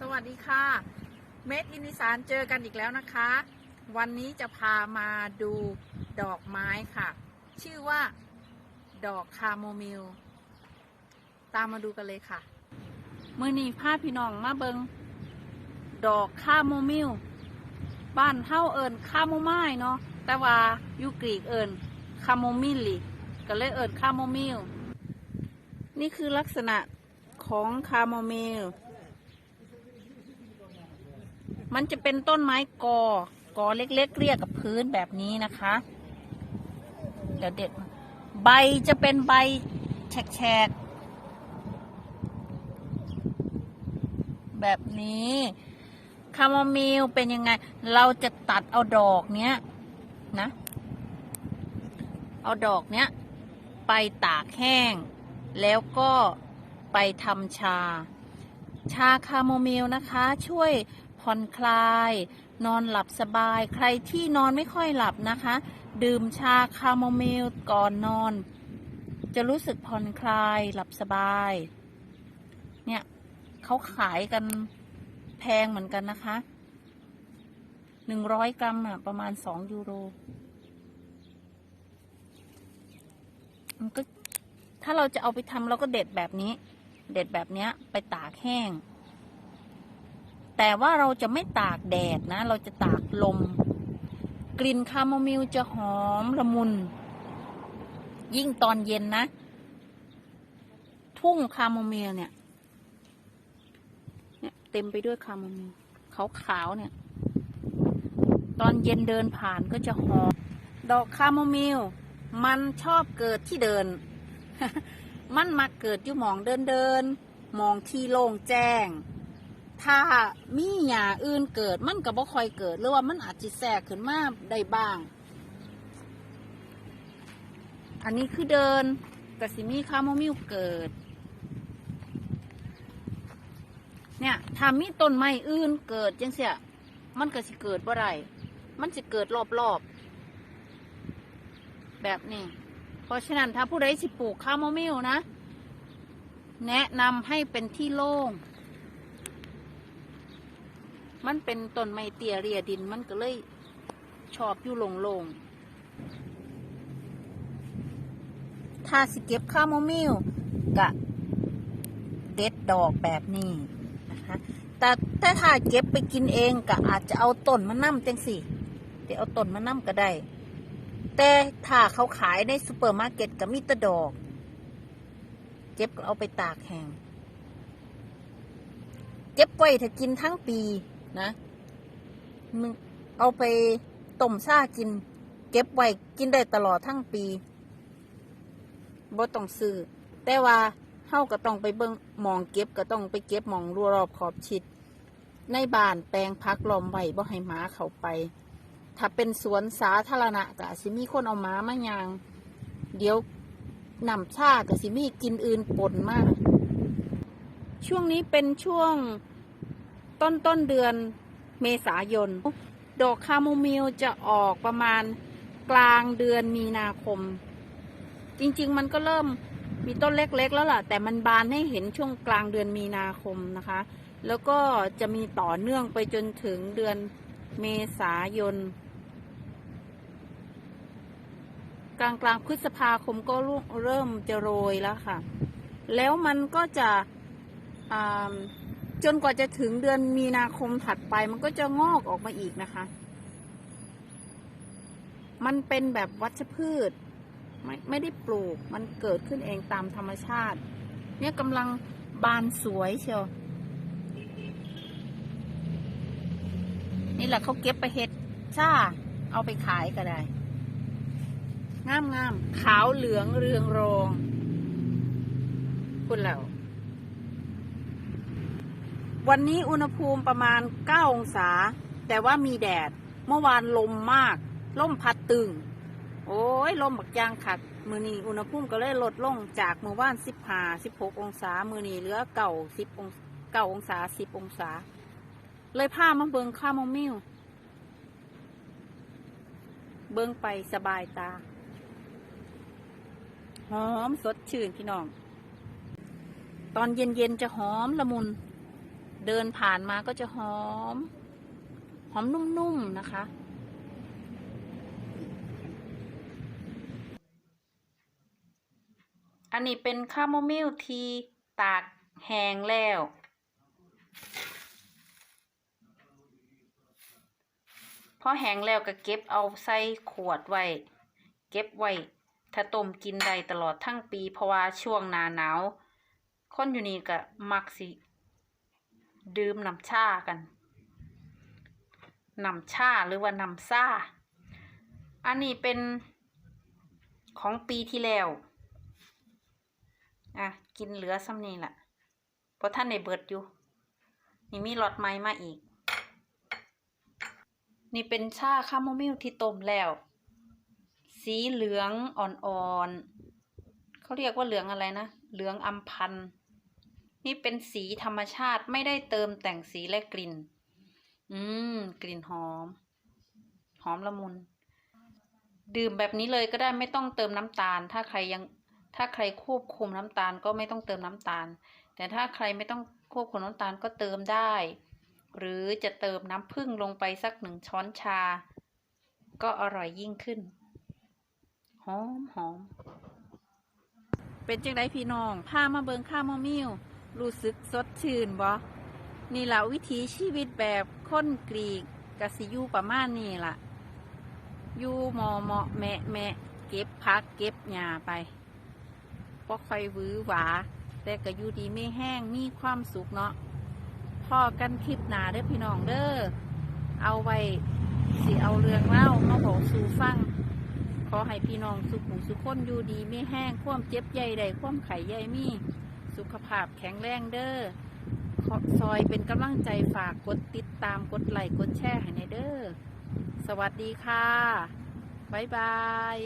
สวัสดีค่ะเมดอินอีสานเจอกันอีกแล้วนะคะ วันนี้จะพามาดูดอกไม้ค่ะ ชื่อว่า ดอกคาโมมิลตามมาดูกันเลยค่ะ มือนี้าพี่น้องมาเบิงดอกคาโมมิลบ้านเท่าเอิญคาโมไมล์เนาะแต่ว่ายูกรีกเอิญคาโมมิลลิก็เลยเอิญคาโมมิลนี่คือลักษณะของคาโมมิล มันจะเป็นต้นไม้กอ กอเล็กๆเรียกกับพื้นแบบนี้นะคะ เดี๋ยวเด็ด ใบจะเป็นใบแฉกๆแบบนี้คาโมมิลเป็นยังไง เราจะตัดเอาดอกเนี้ยนะ เอาดอกเนี้ย ไปตากแห้ง แล้วก็ไปทำชา ชาคาโมมิลนะคะ ช่วย ผ่อนคลาย นอนหลับสบาย ใครที่นอนไม่ค่อยหลับนะคะ ดื่มชาคาโมมิลก่อนนอน จะรู้สึกผ่อนคลายหลับสบาย เนี่ยเขาขายกันแพงเหมือนกันนะคะหนึ่งร้อยกรัมอะประมาณสองยูโร มันก็ถ้าเราจะเอาไปทำเราก็เด็ดแบบนี้ เด็ดแบบเนี้ย ไปตากแห้ง แต่ว่าเราจะไม่ตากแดดนะ เราจะตากลม กลิ่นคาโมมิลจะหอมละมุน ยิ่งตอนเย็นนะ ทุ่งคาโมมิลเนี่ย เนี่ยเต็มไปด้วยคาโมมิลขาวๆเนี่ย ตอนเย็นเดินผ่านก็จะหอม ดอกคาโมมิลมันชอบเกิดที่เดิน มันมักเกิดอยู่หมองเดินเดินหมองที่โล่งแจ้ง ถ้ามีหญ้าอื่นเกิดมันก็บ่ค่อยเกิด หรือว่ามันอาจจะแทรกขึ้นมาได้บ้าง อันนี้คือเดินแต่สิมีคาโมมิลเกิด เนี่ยถ้ามีต้นไม้อื่นเกิดจังเสียมันก็สิเกิดบ่ไรมันจะเกิดรอบๆ แบบนี้ เพราะฉะนั้นถ้าผู้ใดสิปลูกคาโมมิลนะ แนะนำให้เป็นที่โล่ง มันเป็นต้นไม้เตี้ยเรียดินมันก็เลยชอบอยู่โลงๆถ้าสิเก็บคาโมมิลกะเด็ดดอกแบบนี้นะคะ แต่แต่ถ้าเก็บไปกินเองก็อาจจะเอาต้นมะน่ำจังสิเดี๋ยวเอาต้นมะน่ำก็ได้ แต่ถ้าเขาขายในซูเปอร์มาร์เก็ตก็มีแตะดอก เก็บก็เอาไปตากแห้งเก็บไว้ถ้ากินทั้งปี นะมึงเอาไปต้มซ่ากิน เก็บไว้กินได้ตลอดทั้งปีบ่ต้องซื้อแต่ว่าเฮาก็ต้องไปเบิ่งหมองเก็บก็ต้องไปเก็บหมองรัวรอบขอบชิด ในบ้านแปลงพักลอมไว้บ่ให้หมาเข้าไป ถ้าเป็นสวนสาธารณะก็สิมีคนเอาหมามายาง เดี๋ยวนำชาก็สิมีกินอื่นปนมาก ช่วงนี้เป็นช่วง ต้นต้นเดือนเมษายน ดอกคาโมมิลจะออกประมาณกลางเดือนมีนาคม จริงๆ มันก็เริ่มมีต้นเล็กๆ แล้วล่ะ แต่มันบานให้เห็นช่วงกลางเดือนมีนาคมนะคะ แล้วก็จะมีต่อเนื่องไปจนถึงเดือนเมษายน กลางกลางพฤษภาคมก็เริ่มจะโรยแล้วค่ะ แล้วมันก็จะอ่า จนกว่าจะถึงเดือนมีนาคมถัดไปมันก็จะงอกออกมาอีกนะคะ มันเป็นแบบวัชพืช ไม่ไม่ได้ปลูก มันเกิดขึ้นเองตามธรรมชาติ เนี่ยกำลังบานสวยเชียว นี่แหละเขาเก็บไปเฮ็ดช่าเอาไปขายก็ได้ งามงามขาวเหลืองเรืองรองคุณแล้ว วันนี้อุณหภูมิประมาณ 9 องศา แต่ว่ามีแดด เมื่อวานลมมาก ลมพัดตึง โอ้ย ลมบักยางขัด มือนี้อุณหภูมิก็เลยลดลงจากเมื่อวาน15 16 องศา มือนี้เหลือเก่า10องเก้าองศา 10 องศา เลยพามาเบิงคามมิลเบิงไปสบายตา หอมสดชื่นพี่น้อง ตอนเย็นๆจะหอมละมุน เดินผ่านมาก็จะหอม หอมนุ่มๆนะคะ อันนี้เป็นคาโมมิลทีตากแห้งแล้วพอแห้งแล้วก็เก็บเอาใส่ขวดไว้ เก็บไว้ ถ้าต้มกินได้ตลอดทั้งปี เพราะว่าช่วงหนาหนาวคนอยู่นี่ก็มักสิ ดื่มน้ำชากันน้ำชาหรือว่าน้ำซ่าอันนี้เป็นของปีที่แล้ว อะ กินเหลือซ้ำนี่แหละเพราะท่านในเบิดอยู่ นี่มีหลอดไม้มาอีก นี่เป็นชาคาโมมิลที่ต้มแล้ว สีเหลืองอ่อนๆเขาเรียกว่าเหลืองอะไรนะ เหลืองอัมพันธ์ นี่เป็นสีธรรมชาติไม่ได้เติมแต่งสีและกลิ่น อืม กลิ่นหอม หอมละมุน ดื่มแบบนี้เลยก็ได้ไม่ต้องเติมน้ำตาล ถ้าใครยัง ถ้าใครควบคุมน้ำตาลก็ไม่ต้องเติมน้ำตาล แต่ถ้าใครไม่ต้องควบคุมน้ำตาลก็เติมได้ หรือจะเติมน้ำผึ้งลงไปสักหนึ่งช้อนชา ก็อร่อยยิ่งขึ้น หอมหอมเป็นจังไดพี่น้องพามาเบิงข้ามะมิว รู้สึกสดชื่นบ่นี่ละวิถีชีวิตแบบคนกรีกกสิยูประมาณนี้ล่ะ อยู่หมอเหมาะแมะแมะเก็บพักเก็บหญ้าไปบ่ค่อยวือหวา แต่ก็อยู่ดีไม่แห้งมีความสุขเนาะพอกันคลิปหนาเด้อพี่น้องเด้อ เอาไว้สิเอาเรื่องเล่ามาบอกสู่ฟัง ขอให้พี่น้องสุขหูสุขคนอยู่ดีไม่แห้ง ความเจ็บใหญ่ใดความไข่ใหญ่มี สุขภาพแข็งแรงเด้อซอยเป็นกำลังใจฝากกดติดตามกดไลค์กดแชร์ให้ในเด้อ สวัสดีค่ะ บ๊ายบาย